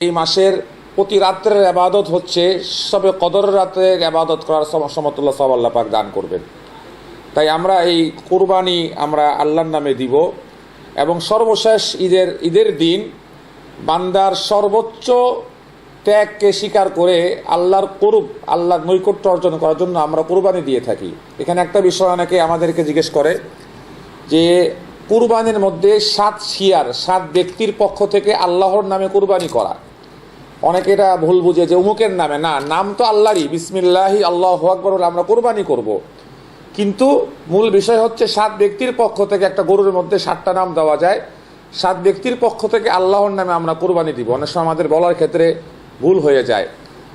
এই মাসের প্রতি রাত্রের আবাদত হচ্ছে, সবে কদর রাতে আবাদত করার সম- সমতুল্লাহ সব আল্লাহ পাক দান করবেন। তাই আমরা এই কুরবানি আমরা আল্লাহর নামে দিব এবং সর্বশেষ ঈদের ঈদের দিন বান্দার সর্বোচ্চ ত্যাগকে স্বীকার করে আল্লাহর করুব, আল্লাহর নৈকট্য অর্জন করার জন্য আমরা কুরবানি দিয়ে থাকি। এখানে একটা বিষয় অনেকে আমাদেরকে জিজ্ঞেস করে যে কুরবানির মধ্যে সাত শিয়ার, সাত ব্যক্তির পক্ষ থেকে আল্লাহর নামে কুরবানি করা। অনেকে এটা ভুল বুঝে যে উমুকের নামে। না, নাম তো আল্লাহরই। বিসমিল্লাহি, আল্লাহ আকবর বলে আমরা কোরবানি করব। কিন্তু মূল বিষয় হচ্ছে সাত ব্যক্তির পক্ষ থেকে একটা গরুর মধ্যে সাতটা নাম দেওয়া যায়। সাত ব্যক্তির পক্ষ থেকে আল্লাহর নামে আমরা কোরবানি দিব। অনেক সময় আমাদের বলার ক্ষেত্রে ভুল হয়ে যায়।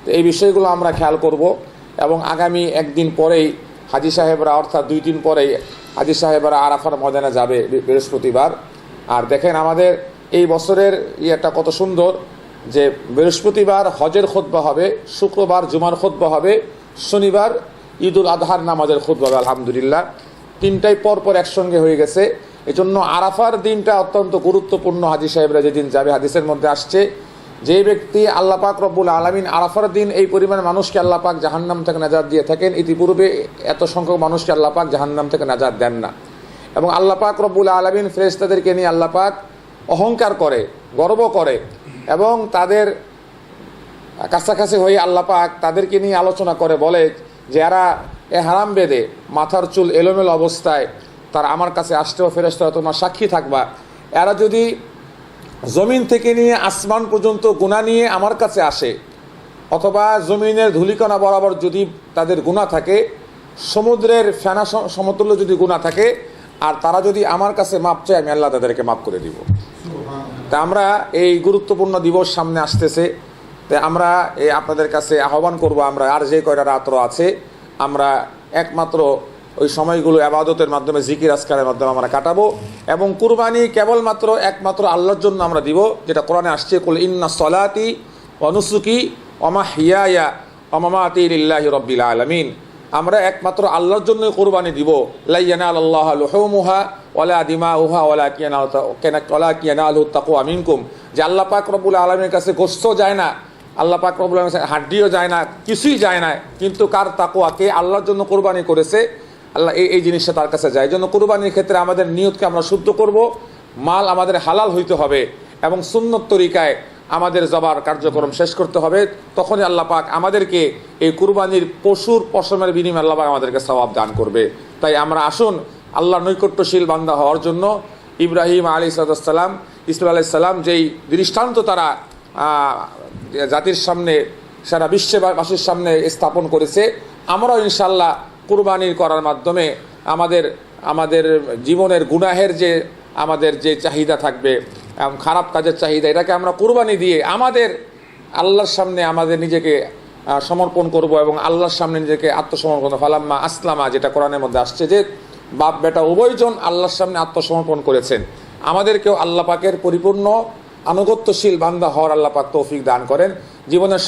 তো এই বিষয়গুলো আমরা খেয়াল করব এবং আগামী একদিন পরেই হাজি সাহেবরা, অর্থাৎ দুই দিন পরেই হাজি সাহেবরা আরাফার ময়দানে যাবে বৃহস্পতিবার। আর দেখেন আমাদের এই বছরের ইয়েটা কত সুন্দর। যে বৃহস্পতিবার হজের খোদ্া হবে, শুক্রবার জুমার খোদ্া হবে, শনিবার ঈদুল আজহার নামাজের খোদ্া হবে, আলহামদুলিল্লাহ। তিনটাই পরপর একসঙ্গে হয়ে গেছে। এজন্য আরাফার দিনটা অত্যন্ত গুরুত্বপূর্ণ, হাজি সাহেবরা যেদিন যাবে হাদিসের মধ্যে আসছে। যে ব্যক্তি আল্লাপাক রব্বুল আলমিন আরাফার দিন এই পরিমাণ মানুষকে আল্লাপাক জাহান্নাম থেকে নাজাদ দিয়ে থাকেন, ইতিপূর্বে এত সংখ্যক মানুষকে আল্লাপাক জাহান্নাম থেকে নাজাদ দেন না। এবং আল্লাহ পাক রব্বুল আলমিন ফেরেস্তাদেরকে নিয়ে আল্লাহ পাক অহংকার করে, গর্ব করে। এবং তাদের কাছাকাছি হয়ে আল্লাহ পাক তাদেরকে নিয়ে আলোচনা করে বলে যে এরা এ হারাম বেদে মাথার চুল এলোমেলো অবস্থায় তার আমার কাছে আসতেও ফেরস্তা তোমার সাক্ষী থাকবা। এরা যদি জমিন থেকে নিয়ে আসমান পর্যন্ত গুণা নিয়ে আমার কাছে আসে, অথবা জমিনের ধুলিকণা বরাবর যদি তাদের গুণা থাকে, সমুদ্রের ফেনা সমতুল্য যদি গুণা থাকে, আর তারা যদি আমার কাছে মাপ চায়, আমি আল্লাহ তাদেরকে মাপ করে দিব। তা আমরা এই গুরুত্বপূর্ণ দিবস সামনে আসতেছে। তাই আমরা এই আপনাদের কাছে আহ্বান করব, আমরা আর যে কয়টা রাত্র আছে, আমরা একমাত্র ওই সময়গুলো আবাদতের মাধ্যমে, জিকির আসকারের মাধ্যমে আমরা কাটাবো এবং কুরবানি কেবলমাত্র একমাত্র আল্লাহর জন্য আমরা দিব, যেটা কোরআনে আসছে, কুল ইন্না সলাতি অনুসুকি অমা হিয়া অমামাতি লিল্লাহি রব্বিল আলমিন। আমরা একমাত্র আল্লাহর জন্যই কোরবানি দিব। লাইয়ানা আল্লাহ লুহুমুহা ওয়ালা দিমা উহা ওয়ালা কিয়ানা ওয়ালা কিয়ানা আলহু তাকু আমিনকুম যে আল্লাহ পাক রব্বুল আলমীর কাছে গোস্ত যায় না, আল্লাহ পাক রব্বুল আলমের কাছে হাড্ডিও যায় না, কিছুই যায় না। কিন্তু কার তাকুয়া কে আল্লাহর জন্য কোরবানি করেছে, আল্লাহ এই এই জিনিসটা তার কাছে যায়। জন্য কোরবানির ক্ষেত্রে আমাদের নিয়তকে আমরা শুদ্ধ করব, মাল আমাদের হালাল হইতে হবে এবং সুন্নত তরিকায় আমাদের জবার কার্যক্রম শেষ করতে হবে, তখনই আল্লাহ পাক আমাদেরকে এই কুরবানির পশুর পশমের বিনিময়ে আল্লাহ পাক আমাদেরকে সবাব দান করবে। তাই আমরা আসুন আল্লাহ নৈকট্যশীল বান্দা হওয়ার জন্য ইব্রাহিম আলী সাদাম ইসলাম আলাইসাল্লাম যেই দৃষ্টান্ত তারা জাতির সামনে, সারা বিশ্ববাসীর সামনে স্থাপন করেছে, আমরাও ইনশাল্লাহ কুরবানির করার মাধ্যমে আমাদের আমাদের জীবনের গুনাহের যে, আমাদের যে চাহিদা থাকবে এবং খারাপ কাজের চাহিদা, এটাকে আমরা কোরবানি দিয়ে আমাদের আল্লাহর সামনে আমাদের নিজেকে সমর্পণ করব এবং আল্লাহর সামনে নিজেকে আত্মসমর্পণ ফালাম্মা আসলামা, যেটা কোরআনের মধ্যে আসছে যে, বাপ বেটা উভয়জন আল্লাহর সামনে আত্মসমর্পণ করেছেন। আমাদেরকেও আল্লাহ পাকের পরিপূর্ণ আনুগত্যশীল বান্দা হওয়ার আল্লাহ পাক তৌফিক দান করেন। জীবনের